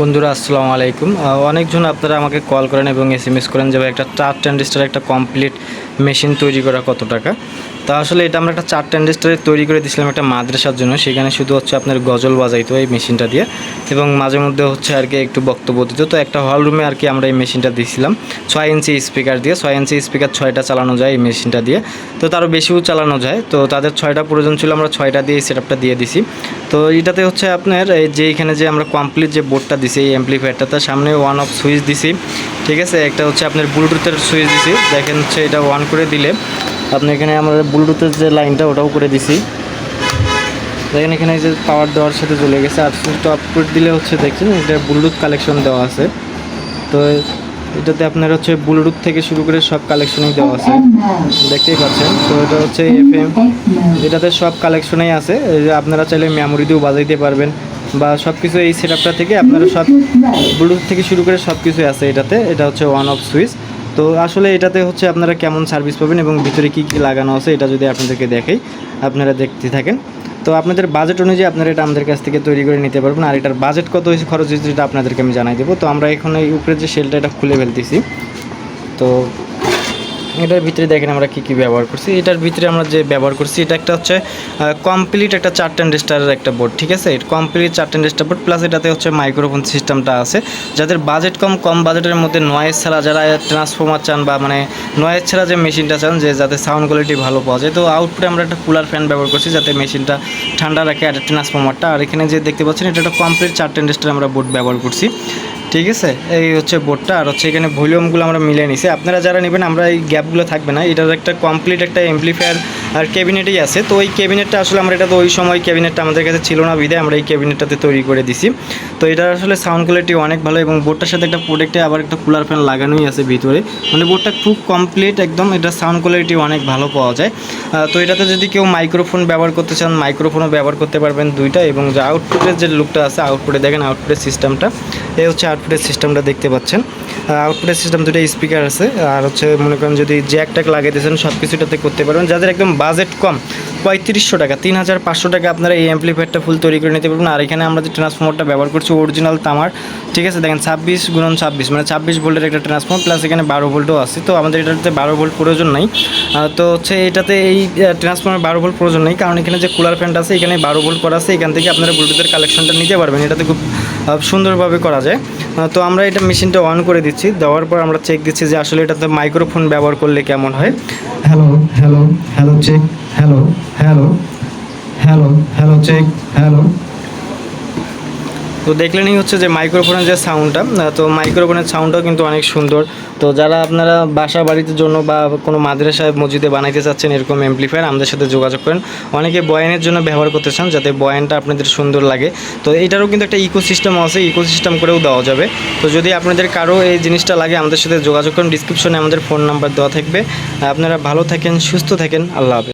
বন্ধুরা, আসসালামু আলাইকুম। অনেকজন আপনারা আমাকে কল করেন এবং এস এম এস করেন যে একটা চার ট্যান্ডিস্টার একটা কমপ্লিট মেশিন তৈরি করা কত টাকা? তা আসলে এটা আমরা একটা চার ট্যান্ডিস্টারে তৈরি করে দিয়েছিলাম একটা মাদ্রাসার জন্য। সেখানে শুধু হচ্ছে আপনার গজল বাজাইতো এই মেশিনটা দিয়ে এবং মাঝে মধ্যে হচ্ছে আর কি একটু বক্তব্য দিত। তো একটা হল রুমে আর কি আমরা এই মেশিনটা দিয়েছিলাম। ছয় ইঞ্চি স্পিকার দিয়ে, ছয় ইঞ্চি স্পিকার ছয়টা চালানো যায় এই মেশিনটা দিয়ে। তো তারও বেশিও চালানো যায়। তো তাদের ছয়টা প্রয়োজন ছিল, আমরা ছয়টা দিয়ে সেট আপটা দিয়ে দিছি। তো এটাতে হচ্ছে আপনার এই যে এখানে যে আমরা কমপ্লিট যে বোর্ডটা দিছি, এই অ্যাম্পলিফায়ারটা তার সামনে ওয়ান অফ সুইচ দিছি। ঠিক আছে? একটা হচ্ছে আপনার ব্লুটুথের সুইচ দিছি। দেখেন হচ্ছে এটা অন করে দিলে আপনি এখানে আমরা ব্লুটুথের যে লাইনটা, ওটাও করে দিছি। দেখেন, এখানে যে পাওয়ার দেওয়ার সাথে চলে গেছে। আর অফ করে দিলে হচ্ছে, দেখছেন, এটা ব্লুটুথ কালেকশন দেওয়া আছে। তো এটাতে আপনার হচ্ছে ব্লুটুথ থেকে শুরু করে সব কালেকশনই দেওয়া আছে। দেখতেই পাচ্ছেন। তো এটা হচ্ছে এফ এম এটাতে সব কালেকশনেই আছে। আপনারা চাইলে মেমোরি দিয়েও বাজাইতে পারবেন। বা সব কিছু এই সেটআপটা থেকে আপনারা সব ব্লুটুথ থেকে শুরু করে সব কিছুই আছে এটাতে। এটা হচ্ছে ওয়ান অফ সুইচ তো আসলে এটাতে হচ্ছে আপনারা কেমন সার্ভিস পাবেন এবং ভিতরে কী কী লাগানো আছে এটা যদি আপনাদেরকে দেখাই, আপনারা দেখতে থাকেন। তো আপনাদের বাজেট অনুযায়ী আপনারা এটা আমাদের কাছ থেকে তৈরি করে নিতে পারবেন। আর এটার বাজেট কত হয়েছে, খরচ হয়েছে, সেটা আপনাদেরকে আমি জানাই দেবো। তো আমরা এখন এই উপরে যে সেলটা এটা খুলে ফেলতেছি। তো এটার ভিতরে দেখেন আমরা কী কী ব্যবহার করছি। এটার ভিতরে আমরা যে ব্যবহার করছি, এটা একটা হচ্ছে কমপ্লিট একটা চার টেন্ডেস্টারের একটা বোর্ড ঠিক আছে? কমপ্লিট চার টেন্ডেস্টার বোর্ড প্লাস এটাতে হচ্ছে মাইক্রোফোন সিস্টেমটা আছে। যাদের বাজেট কম কম বাজেটের মধ্যে নয়েজ ছাড়া যারা ট্রান্সফর্মার চান বা মানে নয়েজ ছাড়া যে মেশিনটা চান, যে যাতে সাউন্ড কোয়ালিটি ভালো পাওয়া যায়। তো আউটপুটে আমরা একটা কুলার ফ্যান ব্যবহার করছি, যাতে মেশিনটা ঠান্ডা রাখে আর ট্রান্সফর্মারটা আর এখানে যে দেখতে পাচ্ছেন, এটা একটা কমপ্লিট চার টেন্ডেস্টার আমরা বোর্ড ব্যবহার করছি। ঠিক আছে? এই হচ্ছে বোর্ডটা আর হচ্ছে এখানে ভলিউমগুলো আমরা মিলিয়ে নিছি। আপনারা যারা নেবেন, আমরা এই গ্যাপগুলো থাকবে না। এটার একটা কমপ্লিট একটা এমপ্লিফায়ার আর ক্যাবিনেটই আছে। তো ওই ক্যাবিনেটটা আসলে আমরা এটা তো ওই সময় ক্যাবিনেটটা আমাদের কাছে ছিল না বিধে আমরা এই ক্যাবিনেটটাতে তৈরি করে দিছি। তো এটার আসলে সাউন্ড কোয়ালিটি অনেক ভালো এবং বোর্ডটার সাথে একটা প্রোডাক্টে আবার একটা কুলার ফ্যান লাগানোই আছে ভিতরে। মানে বোর্ডটা খুব কমপ্লিট একদম, এটা সাউন্ড কোয়ালিটি অনেক ভালো পাওয়া যায়। তো এটাতে যদি কেউ মাইক্রোফোন ব্যবহার করতে চান মাইক্রোফোনও ব্যবহার করতে পারবেন দুইটা এবং যে আউটপুটের যে লুকটা আছে আউটপুটে দেখেন আউটপুটের সিস্টেমটা এই হচ্ছে আউটপুটের সিস্টেমটা দেখতে পাচ্ছেন। আউটপুটের সিস্টেম দুটো স্পিকার আছে। আর হচ্ছে মনে করেন যদি জ্যাক ট্যাক লাগাইতেছেন সব কিছুটাতে করতে পারবেন। যাদের একদম বাজেট কম, পঁয়ত্রিশশো টাকা তিন হাজার পাঁচশো টাকা আপনারা এই অ্যাম্পলিফায়ারটা ফুল তৈরি করে নিতে পারবেন। আর এখানে আমরা যে ট্রান্সফর্মারটা ব্যবহার করছি অরিজিনাল তামার, ঠিক আছে? দেখেন ছাব্বিশ গুণন ছাব্বিশ মানে ছাব্বিশ ভোল্টের একটা ট্রান্সফর্মার প্লাস এখানে বারো ভোল্টও আছে। তো আমাদের এটাতে বারো ভোল্ট প্রয়োজন নাই। তো হচ্ছে এটাতে এই ট্রান্সফর্মার বারো ভোল্ট প্রয়োজন নেই। কারণ এখানে যে কুলার ফ্যানটা আছে, এখানে বারো ভোল্ট করা আছে। এখান থেকে আপনারা ব্লুটুথের কালেকশনটা নিতে পারবেন। এটাতে খুব সুন্দরভাবে করা যায়। তো আমরা এটা মেশিনটা অন করে দিচ্ছি। দেওয়ার পর আমরা চেক দিচ্ছি যে আসলে এটাতে মাইক্রোফোন ব্যবহার করলে কেমন হয়। Hello hello hello check hello hello hello hello check hello তো দেখলেনই হচ্ছে যে মাইক্রোফোনের যে সাউন্ডটা তো মাইক্রোফোনের সাউন্ডটাও কিন্তু অনেক সুন্দর। তো যারা আপনারা বাসা বাড়িতে জন্য বা কোনো মাদ্রাসায় মসজিদে বানাইতে চাচ্ছেন এরকম অ্যাম্পলিফায়ার আমাদের সাথে যোগাযোগ করেন। অনেকে বয়ানের জন্য ব্যবহার করতে চান যাতে বয়ানটা আপনাদের সুন্দর লাগে। তো এটারও কিন্তু একটা ইকো সিস্টেম আছে ইকো সিস্টেম করেও দেওয়া যাবে। তো যদি আপনাদের কারও এই জিনিসটা লাগে, আমাদের সাথে যোগাযোগ করুন। ডিসক্রিপশনে আমাদের ফোন নাম্বার দেওয়া থাকবে। আপনারা ভালো থাকেন, সুস্থ থাকেন। আল্লাহ হাফেজ।